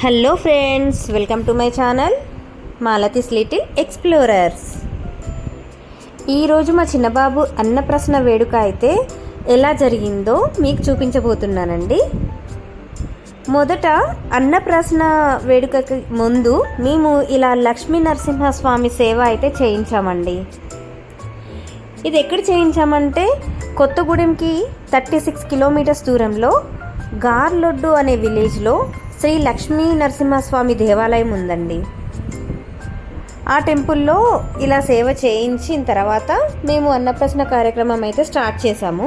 Hello friends welcome to my channel Malathi's little explorers. ఈరోజు మా చిన్నబాబు అన్నప్రశ్న వేడుక అయితే ఎలా జరిగిందో మీకు చూపించబోతున్నానండి. మొదట అన్నప్రశ్న వేడుకకి ముందు మేము ఇలా లక్ష్మీ నరసింహస్వామి సేవ అయితే చేయించామండి. ఇది ఎక్కడ చేయించామంటే కొత్తగూడెంకి థర్టీ సిక్స్ కిలోమీటర్స్ దూరంలో గార్లొడ్డు అనే విలేజ్లో శ్రీ లక్ష్మీ నరసింహస్వామి దేవాలయం ఉందండి. ఆ టెంపుల్లో ఇలా సేవ చేయించిన తర్వాత మేము అన్నప్రశ్న కార్యక్రమం అయితే స్టార్ట్ చేశాము.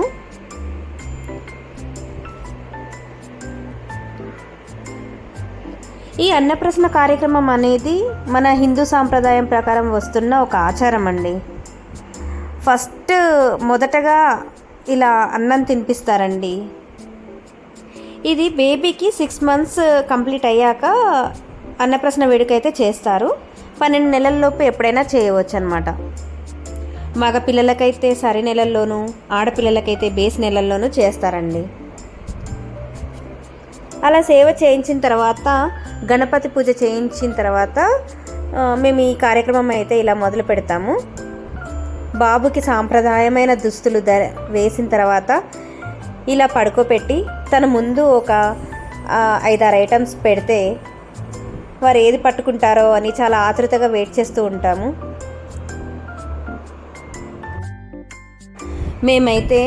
ఈ అన్నప్రశ్న కార్యక్రమం అనేది మన హిందూ సాంప్రదాయం ప్రకారం వస్తున్న ఒక ఆచారం అండి. ఫస్ట్ మొదటగా ఇలా అన్నం తినిపిస్తారండి. ఇది బేబీకి సిక్స్ మంత్స్ కంప్లీట్ అయ్యాక అన్నప్రశ్న వేడుక అయితే చేస్తారు. పన్నెండు నెలల్లోపు ఎప్పుడైనా చేయవచ్చు అనమాట మగ పిల్లలకైతే సరి నెలల్లోనూ ఆడపిల్లలకైతే బేస్ నెలల్లోనూ చేస్తారండి. అలా సేవ చేయించిన తర్వాత గణపతి పూజ చేయించిన తర్వాత మేము ఈ కార్యక్రమం అయితే ఇలా మొదలు పెడతాము. బాబుకి సాంప్రదాయమైన దుస్తులు ధర వేసిన తర్వాత ఇలా పడుకోపెట్టి తన ముందు ఒక ఐదారు ఐటమ్స్ పెడితే వారు ఏది పట్టుకుంటారో అని చాలా ఆతృతగా వెయిట్ చేస్తూ ఉంటాము. మేమైతే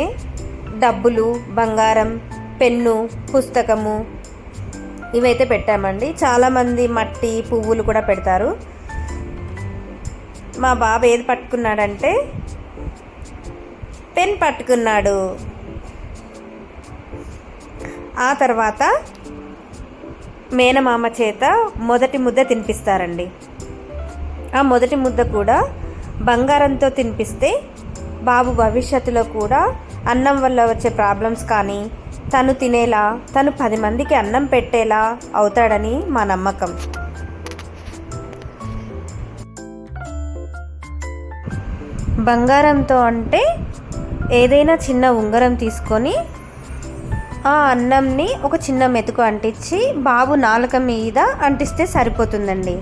డబ్బులు బంగారం పెన్ను పుస్తకము ఇవైతే పెట్టామండి. చాలామంది మట్టి పువ్వులు కూడా పెడతారు. మా బాబు ఏది పట్టుకున్నాడంటే పెన్ పట్టుకున్నాడు. ఆ తర్వాత మేనమామ చేత మొదటి ముద్ద తినిపిస్తారండి. ఆ మొదటి ముద్ద కూడా బంగారంతో తినిపిస్తే బాబు భవిష్యత్తులో కూడా అన్నం వల్ల వచ్చే ప్రాబ్లమ్స్ కానీ తను తినేలా తను పది మందికి అన్నం పెట్టేలా అవుతాడని మా నమ్మకం. బంగారంతో అంటే ఏదైనా చిన్న ఉంగరం తీసుకొని ఆ అన్నంని ఒక చిన్న మెతుకు అంటించి బాబు నాలుక మీద అంటిస్తే సరిపోతుందండి.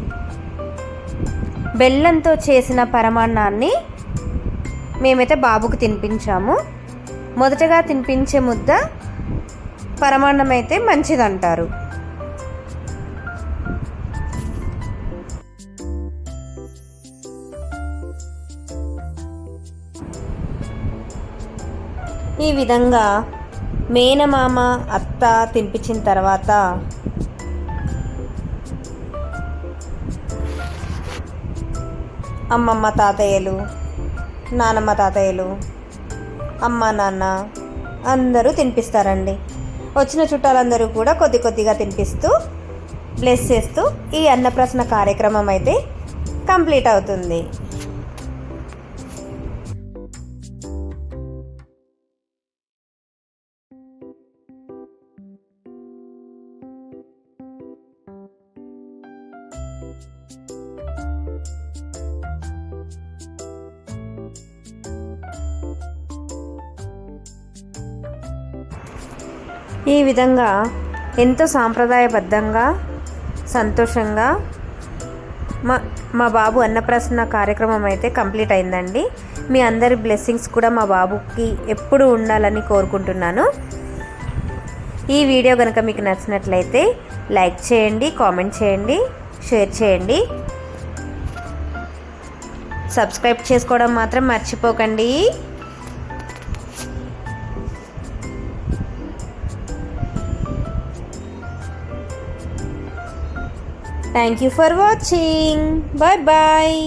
బెల్లంతో చేసిన పరమాన్నాన్ని మేమైతే బాబుకు తినిపించాము. మొదటగా తినిపించే ముద్ద పరమాన్నం అయితే మంచిదంటారు. ఈ విధంగా మేనమామ అత్త తినిపించిన తర్వాత అమ్మమ్మ తాతయ్యలు నానమ్మ తాతయ్యలు అమ్మ నాన్న అందరూ తినిపిస్తారండి. వచ్చిన చుట్టాలందరూ కూడా కొద్ది కొద్దిగా తినిపిస్తూ బ్లెస్ చేస్తూ ఈ అన్నప్రసన కార్యక్రమం అయితే కంప్లీట్ అవుతుంది. ఈ విధంగా ఎంతో సాంప్రదాయబద్ధంగా సంతోషంగా మా మా బాబు అన్నప్రసన్న కార్యక్రమం అయితే కంప్లీట్ అయిందండి. మీ అందరి బ్లెస్సింగ్స్ కూడా మా బాబుకి ఎప్పుడు ఉండాలని కోరుకుంటున్నాను. ఈ వీడియో కనుక మీకు నచ్చినట్లయితే లైక్ చేయండి కామెంట్ చేయండి. షేర్ చేయండి. సబ్స్క్రైబ్ చేసుకోవడం మాత్రం మర్చిపోకండి. Thank you for watching bye bye